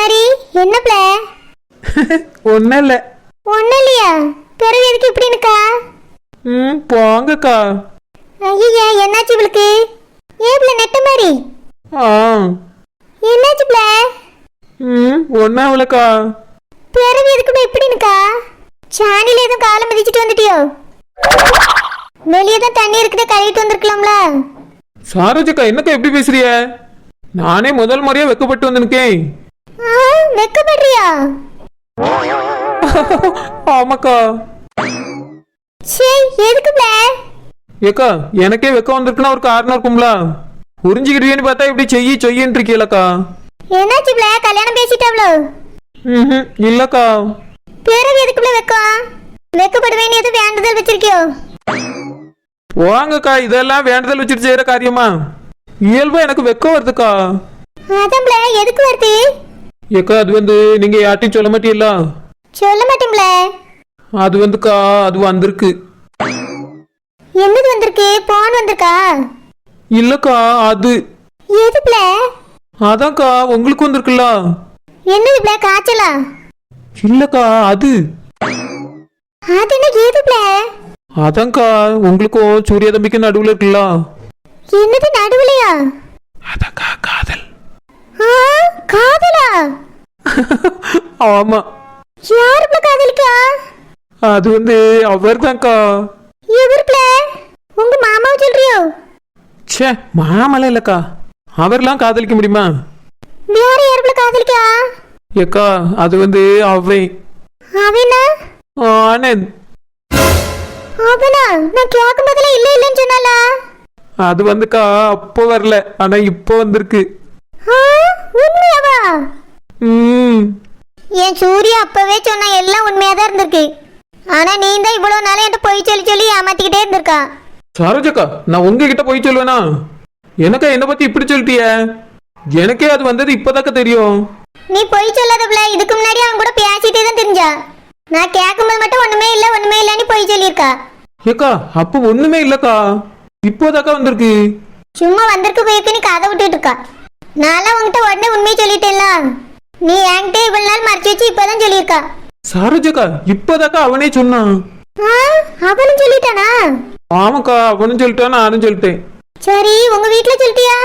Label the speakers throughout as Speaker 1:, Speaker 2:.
Speaker 1: மாதிரி என்ன பிள
Speaker 2: ஒன்றும் இல்லை
Speaker 1: ஒன்றும் இல்லையா பிறகு எதுக்கு இப்படின்னுக்கா
Speaker 2: ம் போங்கக்கா.
Speaker 1: ஐயா என்னாச்சு இவளுக்கு? பிள்ளை நெட்ட மாதிரி
Speaker 2: ஆ.
Speaker 1: என்னாச்சு பிள்ளை?
Speaker 2: ம் ஒன்றும் இல்லைக்கா
Speaker 1: பிறகு எதுக்கு இப்படின்னுக்கா சாணில எதுவும் காலை மிதிச்சிட்டு வந்துட்டியோ? வெளியே தான் தண்ணி இருக்குதே கழுவிட்டு வந்திருக்கலாம்ல.
Speaker 2: சாரோஜக்கா என்னக்கா எப்படி பேசுறிய? நானே முதல் முறையா வெக்கப்பட்டு வந்து நிக்கேன்
Speaker 1: ஆ, வெக்கப்படுறியா?
Speaker 2: ஆமாக்கா.
Speaker 1: சே எதுக்கு பிள்ளை
Speaker 2: ஏக்கா எனக்கே வெக்கம் வந்திருக்குன்னா ஒரு காரணம் இருக்கும்ல. புரிஞ்சுக்கிடுவேன்னு பார்த்தா இப்படி செய்யி செய்யின்னு இருக்கீங்களக்கா
Speaker 1: என்னாச்சு பிள்ளை கல்யாணம் பேசிட்டாவ்ளோ?
Speaker 2: ம் இல்லக்கா.
Speaker 1: பிறகு எதுக்கு பிள்ளை வெக்கம்? வெக்கப்படுவேன்னு எதுவும் வேண்டுதல் வச்சிருக்கியோ?
Speaker 2: வாங்கக்கா இதெல்லாம் வேண்டுதல் வச்சுட்டு செய்யற காரியமா? இயல்பா எனக்கு வெக்கம் வருதுக்கா.
Speaker 1: அதான் பிள்ளை எதுக்கு வருது?
Speaker 2: ஏக்கா அது வந்து நீங்க யார்ட்டையும் சொல்ல மாட்டீங்களா?
Speaker 1: சொல்ல மாட்டேன் பிள்ளை
Speaker 2: அது வந்துக்கா அது வந்திருக்கு.
Speaker 1: என்னது வந்திருக்கு? போன் வந்திருக்கா?
Speaker 2: இல்லக்கா அது.
Speaker 1: எது பிள்ளை
Speaker 2: அதான்க்கா உங்களுக்கு வந்திருக்குல்ல?
Speaker 1: என்னது பிள்ளை காய்ச்சலா?
Speaker 2: இல்லக்கா அது.
Speaker 1: அது என்ன ஏது பிள்ளை
Speaker 2: அதான்க்கா உங்களுக்கும் சூரிய தம்பிக்கு நடுவுல இருக்குல்ல?
Speaker 1: என்னது நடுவுலையா?
Speaker 2: அதான்க்கா காதலா? ஆமா.
Speaker 1: யாரு பிள்ளை காதலிக்கா?
Speaker 2: அது வந்து அவர் தான்க்கா
Speaker 1: எவர் பிள்ளை உங்க மாமாவை சொல்றியோ?
Speaker 2: ச்சே மாமலை இல்லக்கா. அவர்லாம் காதலிக்க முடியுமா?
Speaker 1: வேற யாரு பிள்ளை காதலிக்கா?
Speaker 2: ஏக்கா அது வந்து அவன்.
Speaker 1: அவனா?
Speaker 2: ஆனந்த்.
Speaker 1: அவனா? நான் கேட்கும் போதெல்லாம் இல்ல இல்லன்னு சொன்னாலா
Speaker 2: அது வந்துக்கா அப்போ வரல. ஆனா இப்போ வந்திருக்கு.
Speaker 1: ஆ, உண்மையாவா
Speaker 2: ம்.
Speaker 1: என் சூர்யா அப்பவே சொன்னா எல்லாம் உண்மையா தான் இருந்திருக்கு. ஆனா நீ தான் இவ்வளவு நாளா என்கிட்ட பொய் சொல்லி சொல்லி ஏமாத்திக்கிட்டே இருந்திருக்கா.
Speaker 2: சரோஜக்கா நான் உங்ககிட்ட போய் சொல்லுவேனா? எனக்கா என்ன பத்தி இப்படி சொல்லிட்டிய? எனக்கே அது வந்தது இப்போதாக்கா தெரியும்.
Speaker 1: நீ பொய் சொல்லாத பிள்ளை இதுக்கு முன்னாடி அவன் கூட பேசிட்டே தான் தெரிஞ்சா. நான் கேட்கும்போது மட்டும் ஒண்ணுமே இல்ல ஒண்ணுமே இல்லன்னு பொய் சொல்லியிருக்கா.
Speaker 2: ஏக்கா அப்போ ஒண்ணுமே இல்லக்கா. இப்போதாக்கா வந்திருக்கு.
Speaker 1: சும்மா வந்திருக்கு போயிருக்கு நீ கதை விட்டுட்டு இருக்கா. நான்லாம் உன்கிட்ட உடனே உண்மையை சொல்லிட்டேன்ல. நீ என்கிட்ட இவ்வளவு நாள் மறைச்சு வச்சு இப்பதான் சொல்லியிருக்கா.
Speaker 2: சரோஜக்கா இப்போதாக்கா அவனே சொன்னான்.
Speaker 1: ஆ, அவனும் சொல்லிட்டானா?
Speaker 2: ஆமாக்கா அவனும் சொல்லிட்டான் நானும் சொல்லிட்டேன்.
Speaker 1: சரி உங்க வீட்ல சொல்லிட்டியா?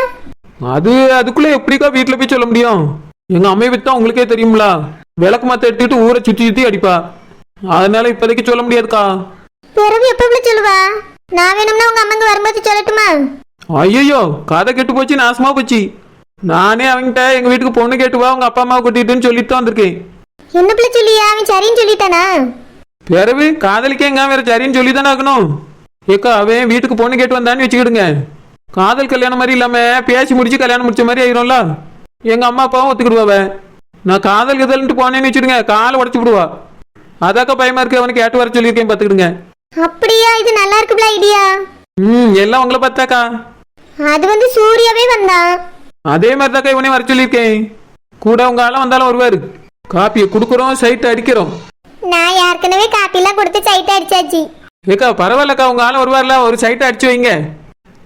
Speaker 2: அது அதுக்குள்ள எப்படிக்கா வீட்டுல போய் சொல்ல முடியும்? எங்க அம்மையை பத்தி தான் உங்களுக்கே தெரியுங்களா விளக்கு மாத்த எடுத்துட்டு ஊரை சுத்தி சுத்தி அடிப்பா. அதனால இப்போதைக்கு சொல்ல முடியாதுக்கா.
Speaker 1: பிறகு எப்ப இப்படி சொல்லுவா? நான் வேணும்னா உங்க அம்மங்க வரும்போது சொல்லட்டுமா?
Speaker 2: ஐயோ கதை கெட்டு போச்சு நாசமா போச்சு. நானே அவன்கிட்ட எங்க வீட்டுக்கு பொண்ணு கேட்டு வா உங்க அப்பா அம்மாவை கூட்டிட்டுன்னு சொல்லிட்டு தான் வந்திருக்கேன்.
Speaker 1: என்ன பிள்ளை சொல்லியா? அவன் சரின்னு சொல்லிட்டானா?
Speaker 2: பிறகு காதலிக்க எங்க வேற சரின்னு சொல்லி தானே ஆகணும். ஏக்கா அவன் வீட்டுக்கு பொண்ணு கேட்டு வந்தான்னு வச்சுக்கிடுங்க. காதல் கல்யாணம் மாதிரி இல்லாம பேசி முடிச்சு கல்யாணம் முடிச்ச மாதிரி ஆயிரும்ல. எங்க அம்மா அப்பாவும் ஒத்துக்கிடுவாவ. நான் காதல் கதல்ன்ட்டு போனேன்னு வச்சுடுங்க காலை உடச்சு விடுவா. அதாக்கா பயமா இருக்கு அவனுக்கு கேட்டு வர சொல்லியிருக்கேன் பாத்துக்கிடுங்க.
Speaker 1: அப்படியா? இது நல்லா இருக்கு பிள்ளை ஐடியா.
Speaker 2: ம் எல்லாம் உங்களை பார்த்தாக்கா.
Speaker 1: அது வந்து சூர்யாவே வந்தான்.
Speaker 2: அதே மாதிரி தாக்கா இவனே வர சொல்லியிருக்கேன். கூட உங்க ஆளும் வந்தாலும் வருவாரு. காப்பியை கொடுக்குறோம் சைட் அடிக்கிறோம்.
Speaker 1: நான் ஏற்கனவே காப்பிலாம் கொடுத்து சைட் அடிச்சாச்சு.
Speaker 2: ஏக்கா பரவாயில்லக்கா உங்க ஆளும் வருவார்ல ஒரு சைட்டை அடிச்சு வைங்க.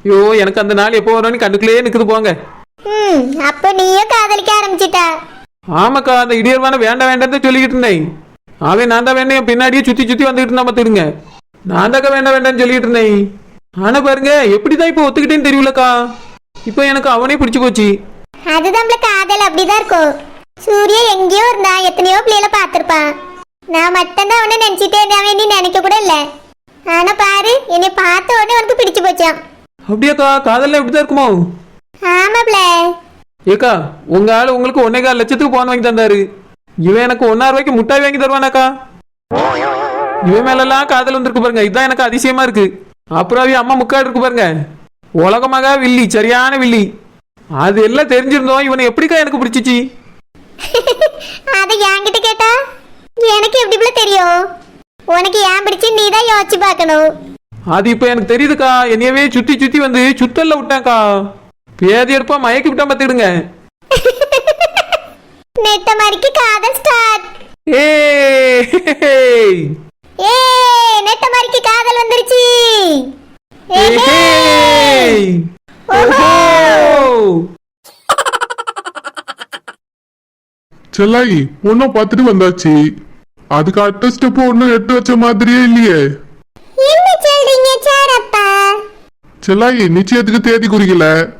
Speaker 2: ஐயோ எனக்கு அந்த நாள் எப்போ வரும்னு கண்ணுக்குள்ளேயே நிக்குது போங்க.
Speaker 1: ம் அப்போ நீயும் காதலிக்க ஆரம்பிச்சிட்டா.
Speaker 2: ஆமாக்கா அந்த இடியர்வான வேண்டாம் வேண்டாம் சொல்லிக்கிட்டு இருந்தேன். அவன் நான் தான் வேணும் என் பின்னாடியே சுத்தி சுத்தி வந்துகிட்டு இருந்தா பார்த்துடுங்க நான் தாக்கா வேண்டாம் வேண்டாம்னு சொல்லிட்டு இருந்தேன். ஆனா பாருங்க எப்படிதான் இப்போ ஒத்துக்கிட்டேன்னு தெரியலக்கா இப்போ எனக்கு அவனே பிடிச்சு போச்சு.
Speaker 1: அதுதான் காதல் அப்படிதான் இருக்கும். சூர்யா எங்கேயோ இருந்தான் எத்தனையோ பிள்ளைகளை பார்த்திருப்பான். நான் மட்டும்தான் அவனை நினைச்சிட்டே இருந்தேன் அவன் நீ நினைக்க கூட இல்ல. ஆனா பாரு என்னை பார்த்த உடனே உனக்கு பிடிச்சு போச்சான்
Speaker 2: அப்படியாக்கா காதல்லாம் இப்படிதான் இருக்குமோ?
Speaker 1: ஆமா பிள்ளை
Speaker 2: ஏக்கா உங்க ஆளு உங்களுக்கு ஒன்னே கால் லட்சத்துக்கு போன் வாங்கி தந்தாரு. இவன் எனக்கு ஒன்னாயிரம் ரூபாய்க்கு முட்டாய் வாங்கி தருவானாக்கா? இவன் மேலெல்லாம் காதல் வந்திருக்கு பாருங்க இதுதான் எனக்கு அதிசயமா இருக்கு. அப்புறம் அம்மா முக்காடு இருக்கு பாருங்க. உலகமாக வில்லி சரியான வில்லி. அது எல்லாம் தெரிஞ்சிருந்தோம். இவனை எப்படிக்கா எனக்கு பிடிச்சிச்சு?
Speaker 1: அதை என்கிட்ட கேட்டா? எனக்கு எப்படி பிள்ளை தெரியும்? உனக்கு ஏன் பிடிச்சு நீ தான் யோசிச்சு பார்க்கணும்.
Speaker 2: அது இப்ப எனக்கு தெரியுதுக்கா. என்னையவே சுத்தி சுத்தி வந்து சுத்தல்ல விட்டாக்கா பேதி எடுப்பா மயக்கி விட்டா பார்த்துடுங்க
Speaker 1: நெட்ட மாதிரிக்கு காதல் ஸ்டார்ட்
Speaker 2: ஏய்
Speaker 1: ஏ நெட்ட மாதிரிக்கு காதல் வந்துருச்சு.
Speaker 2: ஏய்
Speaker 3: செல்லாயி ஒன்னும் பார்த்துட்டு வந்தாச்சு. அதுக்கு அடுத்த ஸ்டெப் ஒன்னும் எடுத்து வச்ச மாதிரியே இல்லையே. செல்லாயி நிச்சயத்துக்கு தேதி குறிக்கல.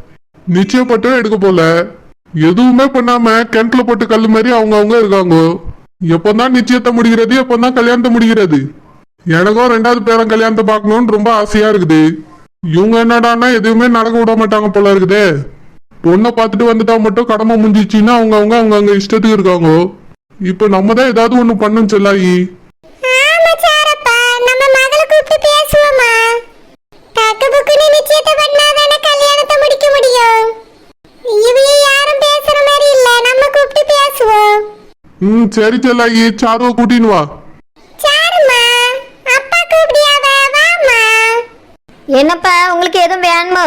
Speaker 3: நிச்சயம் பட்டம் எடுக்க போல. எதுவுமே பண்ணாம கிணத்துல போட்டு கல் மாதிரி அவங்க அவங்க இருக்காங்க. எப்பதான் நிச்சயத்தை முடிகிறது எப்பதான் கல்யாணத்தை முடிகிறது. எனக்கும் ரெண்டாவது பேரன் கல்யாணத்தை பார்க்கணும்னு ரொம்ப ஆசையா இருக்குது. இவங்க என்னடான்னா எதுவுமே நடக்க விட மாட்டாங்க போல இருக்குதே. பொண்ணை பார்த்துட்டு வந்துட்டா மட்டும் கடமை முடிஞ்சிச்சுன்னா அவங்க அவங்க அவங்க அங்க இஷ்டத்துக்கு இருக்காங்க. இப்ப நம்ம தான் ஏதாவது ஒண்ணு பண்ணணும் செல்லாயி. ம் சரி செல்லாயி சாருவை கூட்டின்னு வா.
Speaker 4: என்னப்பா உங்களுக்கு எதுவும் வேணுமோ?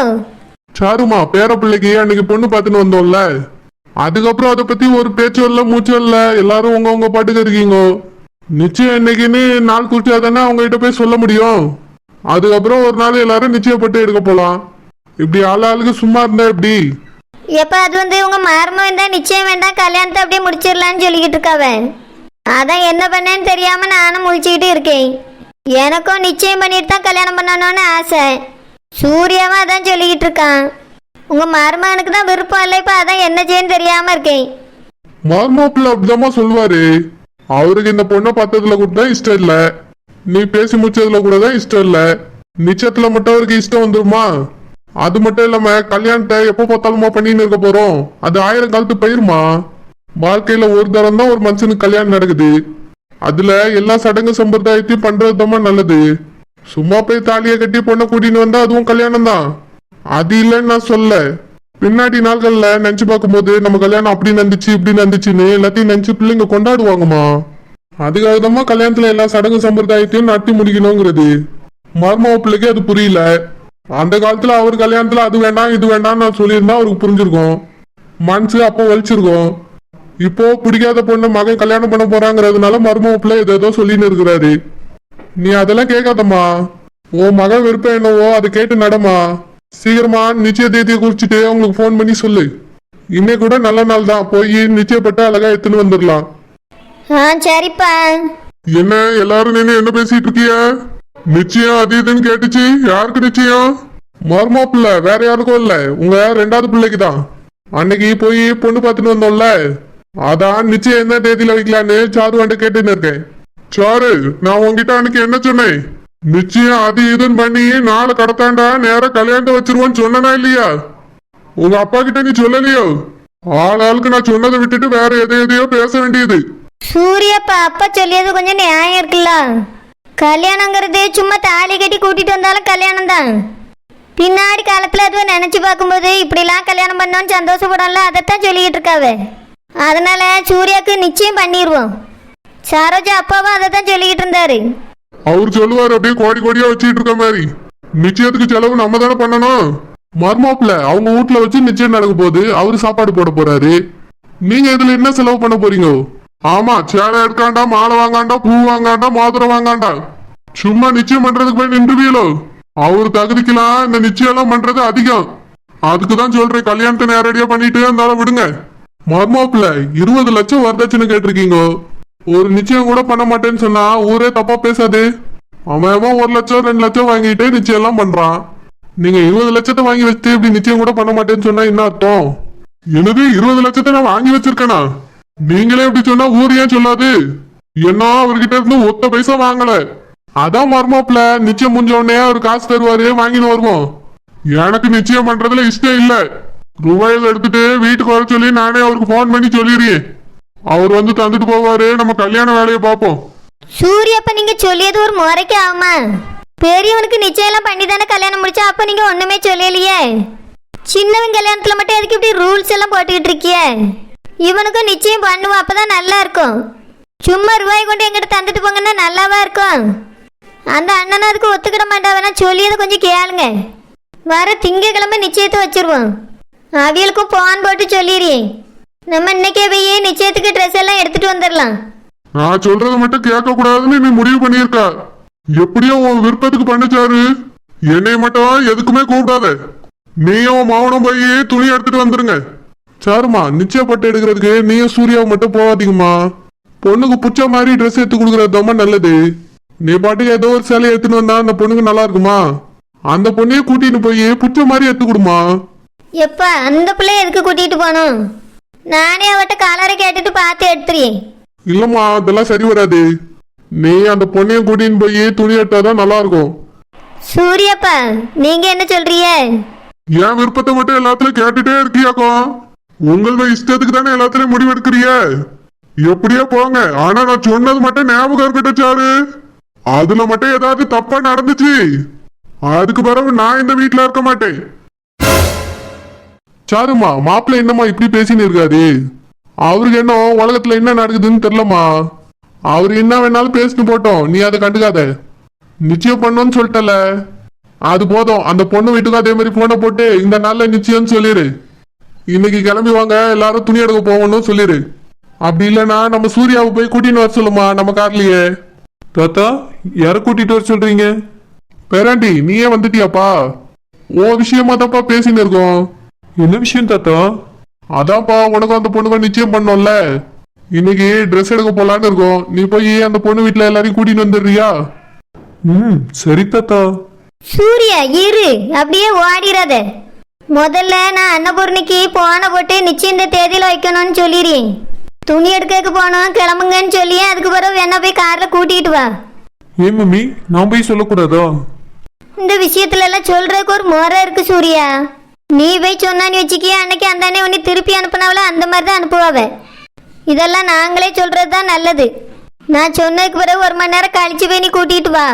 Speaker 3: சாருமா பேர பிள்ளைக்கு அன்னைக்கு பொண்ணு பார்த்துன்னு வந்தோம்ல. அதுக்கப்புறம் அதை பத்தி ஒரு பேச்சும் இல்ல மூச்சும் இல்ல. எல்லாரும் உங்க உங்க பாட்டுக்கு இருக்கீங்க. நிச்சயம் இன்னைக்குன்னு நாள் குறிச்சா தானே அவங்க கிட்ட போய் சொல்ல முடியும். அதுக்கப்புறம் ஒரு நாள் எல்லாரும் நிச்சயப்பட்டு எடுக்க போலாம். இப்படி ஆள் ஆளுக்கு சும்மா இருந்தா எப்படி?
Speaker 4: எப்ப அது வந்து உங்க மார்மம் இருந்தா நிச்சயம் வேண்டாம் கல்யாணத்தை அப்படியே முடிச்சிடலாம்னு சொல்லிக்கிட்டு இருக்காவ. அதான் என்ன பண்ணேன்னு தெரியாம நானும் முழிச்சுக்கிட்டு இருக்கேன். எனக்கும் நிச்சயம் பண்ணிட்டு தான் கல்யாணம் பண்ணணும்னு ஆசை. சூர்யாவும் அதான் சொல்லிக்கிட்டு இருக்கான். உங்க மருமகனுக்கு தான் விருப்பம் இல்லை இப்ப அதான் என்ன செய்யன்னு தெரியாம இருக்கேன்.
Speaker 3: மருமாப்பிள்ள அப்படிதாம்மா சொல்லுவாரு. அவருக்கு இந்த பொண்ணை பார்த்ததுல கூட தான் இஷ்டம் இல்ல. நீ பேசி முடிச்சதுல கூட தான் இஷ்டம் இல்ல. நிச்சயத்துல மட்டும் அவருக்கு இஷ்டம் வந்துருமா? அது மட்டும் இல்லாம கல்யாணத்தை எப்போ பார்த்தாலுமா பண்ணின்னு இருக்க போறோம். அது ஆயிரம் காலத்து பயிருமா? வாழ்க்கையில ஒரு தரம் தான் ஒரு மனுஷனுக்கு கல்யாணம் நடக்குது. அதுல எல்லா சடங்கு சம்பிரதாயத்தையும் பண்றதுதாம்மா நல்லது. சும்மா போய் தாலியை கட்டி பொண்ணை கூட்டின்னு வந்தா அதுவும் கல்யாணம் தான். அது இல்லைன்னு நான் சொல்ல. பின்னாடி நாள்கள்ல நினைச்சு பார்க்கும்போது நம்ம கல்யாணம் அப்படி நடந்துச்சு இப்படி நடந்துச்சுன்னு எல்லாத்தையும் நினைச்சு பிள்ளைங்க கொண்டாடுவாங்கம்மா. அதுக்காக தான் கல்யாணத்துல எல்லா சடங்கு சம்பிரதாயத்தையும் நடத்தி முடிக்கணுங்கிறது. மர்மவ பிள்ளைக்கு அது புரியல. அந்த காலத்துல அவர் கல்யாணத்துல அது வேண்டாம் இது வேண்டாம்னு நான் சொல்லியிருந்தா அவருக்கு புரிஞ்சிருக்கும். மனசு அப்போ வலிச்சிருக்கும். இப்போ பிடிக்காத பொண்ணு மகன் கல்யாணம் பண்ண போறாங்கிறதுனால மர்மவ பிள்ளை ஏதோ சொல்லின்னு இருக்கிறாரு. நீ அதெல்லாம் கேட்காதம்மா. உன் மகன் விருப்பம் என்னவோ அதை கேட்டு நடமா? சீக்கிரமா நிச்சய தேதியை குறிச்சிட்டு அவங்களுக்கு ஃபோன் பண்ணி சொல்லு. இன்னைக்கு கூட நல்ல நாள் தான். போய் நிச்சயப்பட்டு அழகா எடுத்துன்னு வந்துடலாம்.
Speaker 4: ஆ சரிப்பா.
Speaker 3: என்ன எல்லாரும் நின்று என்ன பேசிட்டு இருக்கிய? நிச்சயம் அது இதுன்னு கேட்டுச்சு. யாருக்கு நிச்சயம்? மர்மா பிள்ளை வேற யாருக்கும் இல்ல. உங்க ரெண்டாவது பிள்ளைக்கு தான். அன்னைக்கு போய் பொண்ணு பார்த்துட்டு வந்தோம்ல. அதான் நிச்சயம் என்ன தேதியில வைக்கலான்னு சாரு வந்து கேட்டுன்னு இருக்கேன். சாரு நான் உன்கிட்ட அன்னைக்கு என்ன சொன்னேன்? நிச்சயம் அது இதுன்னு பண்ணி நாளை கடத்தாண்டா நேரம் கல்யாணத்தை வச்சிருவோன்னு சொன்னனா இல்லையா? உங்க அப்பா கிட்ட நீ சொல்லலையோ? ஆள் ஆளுக்கு நான் சொன்னதை விட்டுட்டு வேற எதை எதையோ பேச வேண்டியது.
Speaker 4: சூரியப்பா அப்பா சொல்லியது கொஞ்சம் நியாயம் இருக்குல்ல? கல்யாணங்கிறது சும்மா தாலி கட்டி கூட்டிட்டு வந்தாலும் கல்யாணம் தான் பின்னாடி காலத்துல அதுவை நினைச்சு பார்க்கும்போது இப்படிலாம் கல்யாணம் பண்ணோன்னு சந்தோஷப்படல அதைத்தான் சொல்லிக்கிட்டு இருக்காவே. அதனால சூர்யாக்கு நிச்சயம் பண்ணிடுவோம் சரோஜா அப்பாவும் அதை தான் சொல்லிக்கிட்டு இருந்தாரு.
Speaker 3: அவர் சொல்லுவார் அப்படியே கோடி கோடியா வச்சுட்டு இருக்க மாதிரி. நிச்சயத்துக்கு செலவு நம்ம தானே பண்ணணும். மர்மாப்ல அவங்க வீட்ல வச்சு நிச்சயம் நடக்க போகுது அவரு சாப்பாடு போட போறாரு. நீங்க இதுல என்ன செலவு பண்ண போறீங்க? ஆமா சேலை எடுக்காண்டா மாலை வாங்காண்டா பூ வாங்காண்டா மோதிரம் வாங்காண்டா. சும்மா நிச்சயம் பண்றதுக்கு போய் நின்றுவியலோ அவர் தகுதிக்கெல்லாம் இந்த நிச்சயம் எல்லாம் பண்றது அதிகம். அதுக்கு தான் சொல்றேன் கல்யாணத்தை நேரடியா பண்ணிட்டு இருந்தாலும் விடுங்க. மர்மாப்ல இருபது லட்சம் வரதட்சணை கேட்டிருக்கீங்க. ஒரு நிச்சயம் கூட பண்ண மாட்டேன்னு சொன்னா ஊரே தப்பா பேசாது. அவன் அவன் ஒரு லட்சம் ரெண்டு லட்சம் வாங்கிட்டு நிச்சயம் எல்லாம் பண்றான். நீங்க இருபது லட்சத்தை வாங்கி வச்சுட்டு இப்படி நிச்சயம் கூட பண்ண மாட்டேன்னு சொன்னா என்ன அர்த்தம்? எனது இருபது லட்சத்தை நான் வாங்கி வச்சிருக்கேனா? நீங்களே இப்படி சொன்னா ஊர் ஏன் சொல்லாது? என்ன அவர்கிட்ட இருந்து ஒத்த பைசா வாங்கல. அதான் மர்மாப்ல நிச்சயம் முடிஞ்ச உடனே அவர் காசு தருவாரு வாங்கின்னு வருவோம். எனக்கு நிச்சயம் பண்றதுல இஷ்டம் இல்லை. ரூபாயில் எடுத்துட்டு வீட்டுக்கு வர சொல்லி நானே அவருக்கு ஃபோன் பண்ணி சொல்லிடுறேன். அவர் வந்து தந்துட்டு போவாரு. நம்ம கல்யாண வேலையை பார்ப்போம்.
Speaker 4: சூர்யாப்பா நீங்க சொல்லியது ஒரு முறைக்கு ஆமா பெரியவனுக்கு நிச்சயம் எல்லாம் பண்ணி தானே கல்யாணம் முடிச்சா அப்ப நீங்க ஒண்ணுமே சொல்லலையே. சின்னவன் கல்யாணத்துல மட்டும் எதுக்கு இப்படி ரூல்ஸ் எல்லாம் போட்டுக்கிட்டு இருக்கிய? இவனுக்கும் நிச்சயம் பண்ணுவோம் அப்பதான் நல்லா இருக்கும். சும்மா ரூபாய் கொண்டு எங்கிட்ட தந்துட்டு போங்கன்னா நல்லாவா இருக்கும்? அந்த அண்ணன் அதுக்கு ஒத்துக்கிட மாட்டாவனா சொல்லியதை கொஞ்சம் கேளுங்க. வர திங்கக்கிழமை நிச்சயத்தை வச்சிருவோம். அவியலுக்கும் போன் போட்டு சொல்லிடுறேன் நம்ம இன்னைக்கே போய் நிச்சயத்துக்கு ட்ரெஸ் எல்லாம் எடுத்துட்டு வந்துடலாம்
Speaker 3: நான் சொல்றது மட்டும் கேட்க கூடாதுன்னு நீ முடிவு பண்ணியிருக்க. எப்படியோ உன் விருப்பத்துக்கு பண்ணிச்சாரு. என்னை மட்டும் எதுக்குமே கூப்பிடாத. நீயும் உன் போய் துணி எடுத்துட்டு வந்துருங்க. சாருமா நிச்சயப்பட்டு எடுக்கிறதுக்கு நீயும் சூர்யாவை மட்டும் போகாதீங்கம்மா. பொண்ணுக்கு பிடிச்ச மாதிரி ட்ரெஸ் எடுத்து கொடுக்குறது ரொம்ப நல்லது. நீ பாட்டுக்கு ஏதோ ஒரு சேலை எடுத்துன்னு வந்தா அந்த பொண்ணுக்கு நல்லா இருக்குமா? அந்த பொண்ணையே கூட்டிட்டு போய் பிடிச்ச மாதிரி எடுத்து கொடுமா?
Speaker 4: எப்பா அந்த பிள்ளைய எதுக்கு கூட்டிட்டு போகணும் நானே அவட்ட கலரை கேட்டுட்டு பார்த்து எடுத்துறேன்
Speaker 3: இல்லம்மா அதெல்லாம் சரி வராது. நீ அந்த பொண்ணையும் கூட்டின்னு போய் துணி எடுத்தாதான் நல்லா இருக்கும்
Speaker 4: சூரியப்பா நீங்க என்ன சொல்றீங்க?
Speaker 3: என் விருப்பத்தை மட்டும் எல்லாத்துலயும் கேட்டுட்டே இருக்கியாக்கும் உங்களோட இஷ்டத்துக்கு தானே எல்லாத்துலயும் முடிவு எடுக்கிறிய எப்படியோ போங்க. ஆனா நான் சொன்னது மட்டும் ஞாபகம் இருக்கட்டும் சாரு அதுல மட்டும் ஏதாவது தப்பா நடந்துச்சு. அதுக்கு பிறகு நான் இந்த வீட்ல இருக்க மாட்டேன். சாருமா மாப்பிள்ளை என்னம்மா இப்படி பேசின்னு இருக்காரு? அவருக்கு என்ன உலகத்துல என்ன நடக்குதுன்னு தெரியலம்மா. அவர் என்ன வேணாலும் பேசிட்டு போட்டோம் நீ அதை கண்டுக்காத. நிச்சயம் பண்ணோன்னு சொல்லிட்டல. அது போதும் அந்த பொண்ணு வீட்டுக்கும் அதே மாதிரி போனை போட்டு இந்த நாள்ல நிச்சயம்னு சொல்லிடு இன்னைக்கு கிளம்பி வாங்க எல்லாரும் துணி எடுக்க போகணும்னு சொல்லிடு அப்படி இல்லைன்னா நம்ம சூர்யாவை போய் கூட்டின்னு வர சொல்லுமா நம்ம கார்லயே? தாத்தா யார கூட்டிட்டு வர சொல்றீங்க? பேராண்டி நீயே வந்துட்டியாப்பா? ஓ விஷயமா தான்ப்பா பேசின்னு இருக்கோம். என்ன விஷயம் தாத்தா? அதான்ப்பா உனக்கும் அந்த பொண்ணுக்கும் நிச்சயம் பண்ணோம்ல. இன்னைக்கு ட்ரெஸ் எடுக்க போலான்னு இருக்கோம். நீ போய் அந்த பொண்ணு வீட்டுல எல்லாரையும் கூட்டின்னு வந்துடுறியா? ம் சரி தாத்தா.
Speaker 4: சூர்யா இரு. அப்படியே ஓடிடாத முதல்ல நான் அன்னபூர்ணிக்கு போன போட்டு நிச்சயம் இந்த தேதியில வைக்கணும்னு சொல்லிடுறேன் துணி எடுக்க போனோம் கிளம்புங்கன்னு சொல்லி அதுக்கு பிறகு வேணா போய் கார்ல கூட்டிகிட்டு வா.
Speaker 2: ஏன் மம்மி? நான் போய் சொல்லக்கூடாதா?
Speaker 4: இந்த விஷயத்துல எல்லாம் சொல்றதுக்கு ஒரு முறை இருக்கு சூர்யா. நீ போய் சொன்னான்னு வச்சுக்கிய? அன்னைக்கு அந்தானே உன்னை திருப்பி அனுப்புனாவளோ அந்த மாதிரி தான் அனுப்புவாவ. இதெல்லாம் நாங்களே சொல்றது தான் நல்லது. நான் சொன்னதுக்கு பிறகு ஒரு மணி நேரம் கழிச்சு போய் நீ கூட்டிட்டு வா.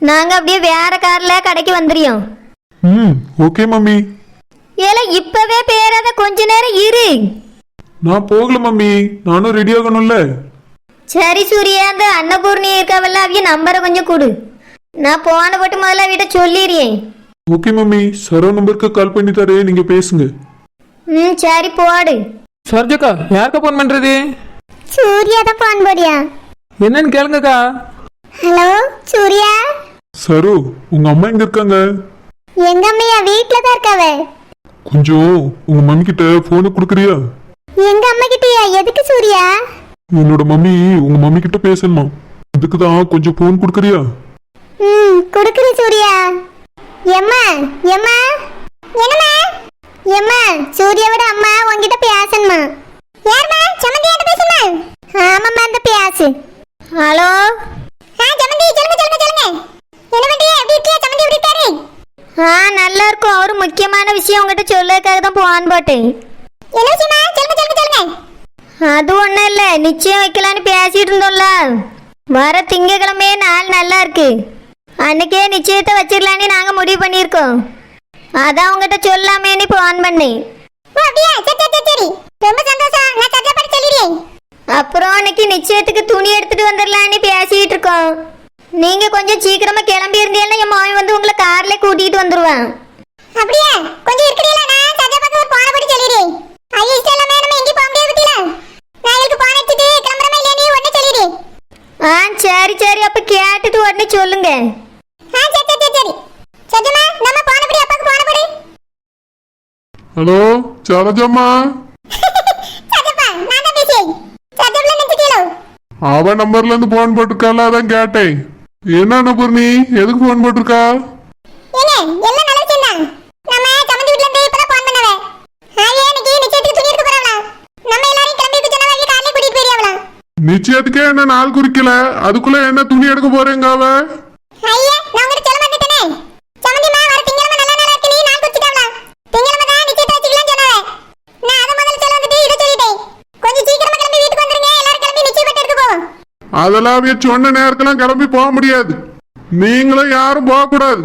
Speaker 4: நாங்க அப்படியே வேற கார்ல கடைக்கு வந்துறியோம்
Speaker 2: ம் ஓகே மம்மி.
Speaker 4: ஏல இப்பவே பேராத கொஞ்ச நேரம் இரு.
Speaker 2: நான் போகல மம்மி. நானும் ரெடி ஆகணும்ல.
Speaker 4: சரி சூர்யா அந்த அன்னபூர்ணி இருக்காவல்ல அவிய நம்பரை கொஞ்சம் கொடு. நான் போன போட்டு முதல்ல வீட்டை சொல்லிடுறேன்.
Speaker 2: ஓகே மம்மி சரோ நம்பருக்கு கால் பண்ணி தரேன் நீங்க பேசுங்க.
Speaker 4: ம் சரி போடு.
Speaker 2: சர்ஜக்கா யாருக்கா ஃபோன் பண்றது?
Speaker 4: சூர்யா தான் போன் போடியா
Speaker 2: என்னன்னு கேளுங்கக்கா.
Speaker 4: ஹலோ சூர்யா?
Speaker 3: சரு உங்க அம்மா எங்க இருக்காங்க?
Speaker 4: எங்க அம்மையா வீட்ல தான் இருக்காவ.
Speaker 3: கொஞ்சம் உங்க மம்மி கிட்ட போனை கொடுக்குறியா?
Speaker 4: எங்க அம்மா கிட்டயா எதுக்கு சூர்யா?
Speaker 3: என்னோட மம்மி உங்க மம்மி கிட்ட பேசணுமா? அதுக்கு தான் கொஞ்சம் போன் கொடுக்குறியா?
Speaker 4: ம் குடுக்குறேன் சூர்யா. எம்மா எம்மா என்னம்மா? எம்மா சூர்யாவோட அம்மா உன்கிட்ட பேசணுமா யாரும்மா? சமந்தியாட்ட பேசணுமா ஆமாம்மா அந்த பேசு ஹலோ? ஆ சமந்தி சொல்லுங்க சொல்லுங்க சொல்லுங்க. என்ன பண்றீங்க எப்படி இருக்கியா? சமந்தி எப்படி இருக்காரு? ஆ நல்லா இருக்கும். ஒரு முக்கியமான விஷயம் உங்ககிட்ட சொல்லதுக்காக தான் போவான் போட்டேன். என்ன விஷயமா? சொல்லுங்க சொல்லுங்க சொல்லுங்க. அது ஒன்றும் இல்லை. நிச்சயம் வைக்கலான்னு பேசிட்டு இருந்தோம்ல. வர திங்கக்கிழமையே நாள் நல்லா இருக்கு. அன்னைக்கே நிச்சயத்தை வச்சிடலான்னு நாங்க முடிவு பண்ணியிருக்கோம். அதான் உங்ககிட்ட சொல்லாமேன்னு போன் பண்ணேன். ரொம்ப சந்தோஷம். நான் சொல்லிடுறேன். அப்புறம் அன்னைக்கு நிச்சயத்துக்கு துணி எடுத்துட்டு வந்துடலான்னு பேசிட்டு இருக்கோம். நீங்க கொஞ்சம் சீக்கிரமா கிளம்பி இருந்தீங்கன்னா என் மாமி வந்து உங்களை கார்ல கூட்டிட்டு வந்துருவான். அப்படியா? கொஞ்சம் இருக்கிறீங்களா? நான் சத்தியப்படி ஒரு போன படி சொல்லிடுறேன். ஐயோ இஷ்டம் நம்ம எங்கேயும் போக முடியாது பத்தியில நாளைக்கு போன எடுத்துட்டு கிளம்புறமா இல்லையா நீ உடனே சொல்லிடு. ஆ சரி சரி. அப்ப கேட்டுட்டு உடனே சொல்லுங்க ஆ சரி சரி சரி சத்தியமா நம்ம போனபடி அப்பாக்கு போனபடி
Speaker 3: ஹலோ? சரோஜம்மா? அவ நம்பர்ல இருந்து போன் போட்டிருக்கால அதான் கேட்டேன். என்ன பூர்ணி எதுக்கு போன் போட்டிருக்கா?
Speaker 4: நிச்சயத்துக்கே
Speaker 3: என்ன நாள் குறிக்கல? அதுக்குள்ள என்ன துணி எடுக்க போறேங்க அவ
Speaker 4: ஐயா நான் உங்ககிட்ட சொல்ல மாட்டேனே சமந்தி மா வர திங்கக்கிழமை நல்ல நாளா இருக்கு நீ நாள் குறிச்சிட்டாவளா திங்கக்கிழமை தான் நிச்சயத்தை வச்சுக்கலாம் சொன்னவ நான் அதை முதல்ல சொல்ல வந்துட்டு இதை சொல்லிட்டேன் கொஞ்சம் சீக்கிரமா கிளம்பி வீட்டுக்கு வந்துருங்க எல்லாரும் கிளம்பி நிச்சயப்பட்டு எடுக்க போவோம்
Speaker 3: அதெல்லாம் அவ சொன்ன நேரத்துல கிளம்பி போக முடியாது. நீங்களும் யாரும் போகக்கூடாது.